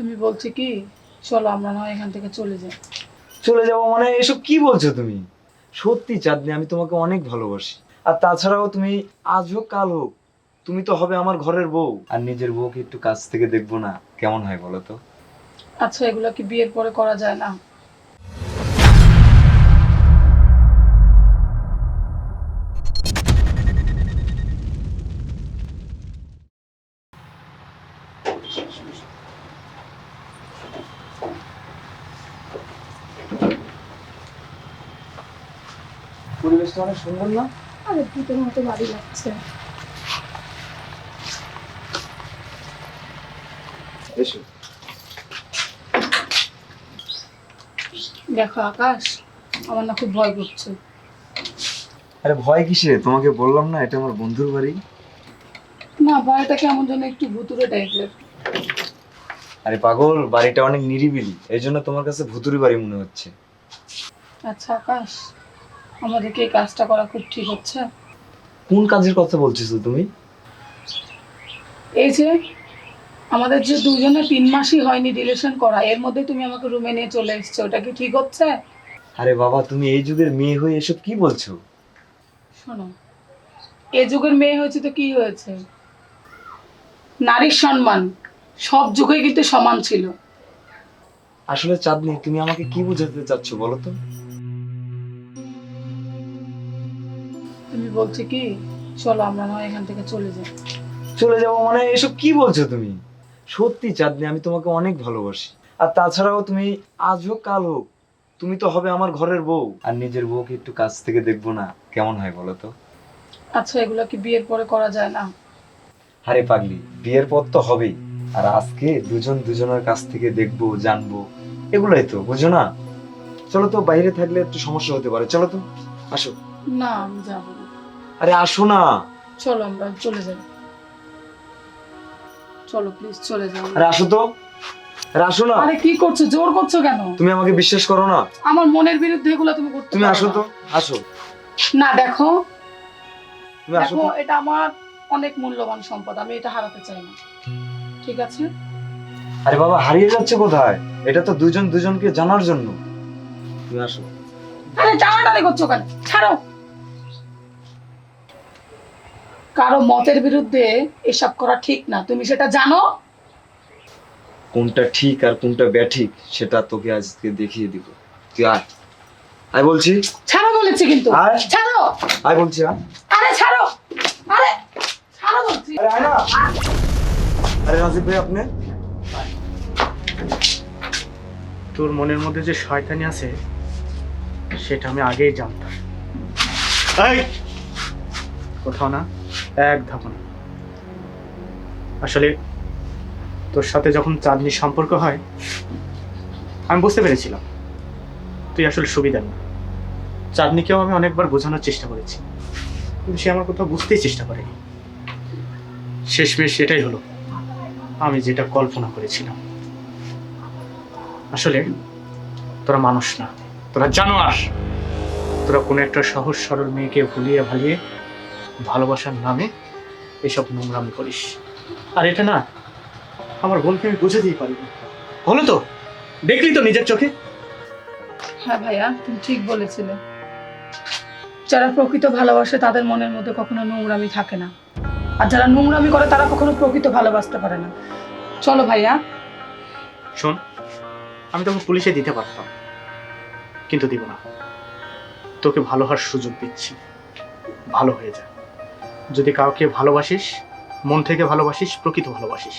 আমি বলছি কি চলো আমরা নয় এখান থেকে চলে যাই। চলে যাব মানে এসব কি বলছো তুমি? সত্যি চাঁদনি আমি তোমাকে অনেক ভালোবাসি। আর তাছাড়াও তুমি আজ হোক কাল হোক তুমি তো হবে আমার ঘরের বউ। আর নিজের বউকে একটু কাছ থেকে দেখব না কেমন হয় বলো তো? আচ্ছা এগুলো কি বিয়ের পরে করা যায় না? পরিবেশটা অনেক সুন্দর না? আরে ভূতের মতো বাড়ি লাগছে। এসো। দেখো আকাশ আমার না খুব ভয় করছে। আরে ভয় কিসে তোমাকে বললাম না এটা আমার বন্ধুর বাড়ি। না ভয়টা কেমন যেন একটু ভুতুরে টাইপের আরে পাগল বাড়িটা অনেক নিরিবিলি। এই জন্য তোমার কাছে ভুতুরি বাড়ি মনে হচ্ছে। আচ্ছা আকাশ আমাদেরকে এই কাজটা করা খুব ঠিক হচ্ছে? কোন কাজের কথা বলছিস তুমি? এই যে আমাদের যে দুজনে তিন মাসই হয়নি রিলেশন করা এর মধ্যে তুমি আমাকে রুমে নিয়ে চলে এসছো ওটা কি ঠিক হচ্ছে? আরে বাবা তুমি এই যুগের মেয়ে হয়ে এসব কি বলছো? শোনো এ যুগের মেয়ে হয়েছে তো কি হয়েছে? নারীর সম্মান। সব যুগে কিন্তু সমান ছিল। আসলে চাঁদনি তুমি আমাকে কি বোঝাতে চাচ্ছ বলো তো? তুমি বলছি কি চলো আমরা নয় এখান থেকে চলে যাই। চলে যাব মানে এসব কি বলছো তুমি? সত্যি চাঁদনি আমি তোমাকে অনেক ভালোবাসি। আর তাছাড়াও তুমি আজ হোক কাল হোক তুমি তো হবে আমার ঘরের বউ। আর নিজের বউকে একটু কাছ থেকে দেখব না কেমন হয় বলো তো? আচ্ছা এগুলো কি বিয়ের পরে করা যায় না? আরে পাগলি বিয়ের পর তো হবেই। আর আজকে দুজন দুজনের কাছ থেকে দেখব জানব। এগুলাই তো বুঝো না? চলো তো বাইরে থাকলে একটু সমস্যা হতে পারে। চলো তো আসো। না আমি যাব আরে আসো না। চলো আমরা চলে যাই। চলো প্লিজ চলে যাও আরে আসো তো। আরে আসো না। আরে কি করছ? জোর করছ কেন? তুমি আমাকে বিশ্বাস করো না। আমার মনের বিরুদ্ধে এগুলো তুমি করতে তুমি আসো তো আসো। না দেখো। তুমি আসো এটা আমার অনেক মূল্যবান সম্পদ আমি এটা হারাতে চাই না। ঠিক আছে? আরে বাবা হারিয়ে যাচ্ছে কোথায়? এটা তো দুজন দুজনকে জানার জন্য। তুমি আসো। আরে টানাটানি করছ কেন? ছাড়ো। কারও মতের বিরুদ্ধে এসব করা ঠিক না। তুমি সেটা জানো? কোনটা ঠিক আর কোনটা ব্যাঠিক সেটা তোকে আজকে দেখিয়ে দিব। তুই আয়। আয় বলছি। ছাড়ো বলেছি কিন্তু। আয়। ছাড়ো। আয় বলছি আয়। আরে ছাড়ো। আরে ছাড়ো বলছি। আরে আয় না। আরে রাজীব ভাই আপনি? তোর মনের মধ্যে যে শয়তানি আছে সেটা আমি আগেই জানতাম। কোথাও না এক ধাপ না। আসলে তোর সাথে যখন চাঁদনির সম্পর্ক হয় আমি বুঝতে পেরেছিলাম তুই আসলে সুবিধা না। চাঁদনিকেও আমি অনেকবার বোঝানোর চেষ্টা করেছি কিন্তু সে আমার কোথাও বুঝতেই চেষ্টা করেনি। শেষমেশ সেটাই হলো। আমি যেটা কল্পনা করেছিলাম। আসলে তোরা মানুষ না, তোরা জানোয়ার। তোরা কোনো একটা সহজ সরল মেয়েকে ভুলিয়ে ভালিয়ে ভালোবাসার নামে এসব নোংরামি করিস। আর এটা না, আমার বোনকে আমি বুঝাতেই পারি না। হলো তো, দেখলি তো নিজের চোখে? হ্যাঁ ভাইয়া, তুমি ঠিক বলেছিলে। যারা প্রকৃত ভালোবাসে তাদের মনের মধ্যে কখনো নোংরামি থাকে না। আর যারা নোংরামি করে তারা কখনো প্রকৃত ভালোবাসতে পারে না। চলো ভাইয়া। শোন আমি তোকে পুলিশে দিতে পারতাম কিন্তু দিব না। তোকে ভালো হওয়ার সুযোগ দিচ্ছি। ভালো হয়ে যা। যদি কাউকে ভালোবাসিস মন থেকে ভালোবাসিস প্রকৃত ভালোবাসিস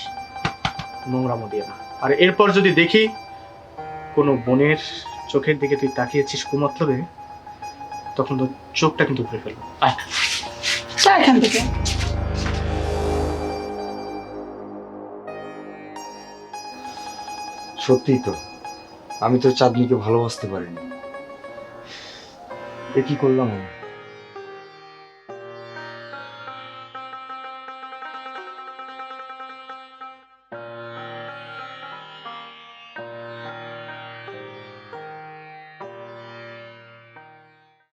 নোংরামো দিয়ে না। আর এরপর যদি দেখি কোনো বোনের চোখের দিকে তুই তাকিয়েছিস কুমতলবে তখন তোর চোখটা কিন্তু উপরে ফেলব। আয়। এখান থেকে। সত্যিই তো আমি তো চাঁদনিকে ভালোবাসতে পারিনি। এ কি করলাম আমি?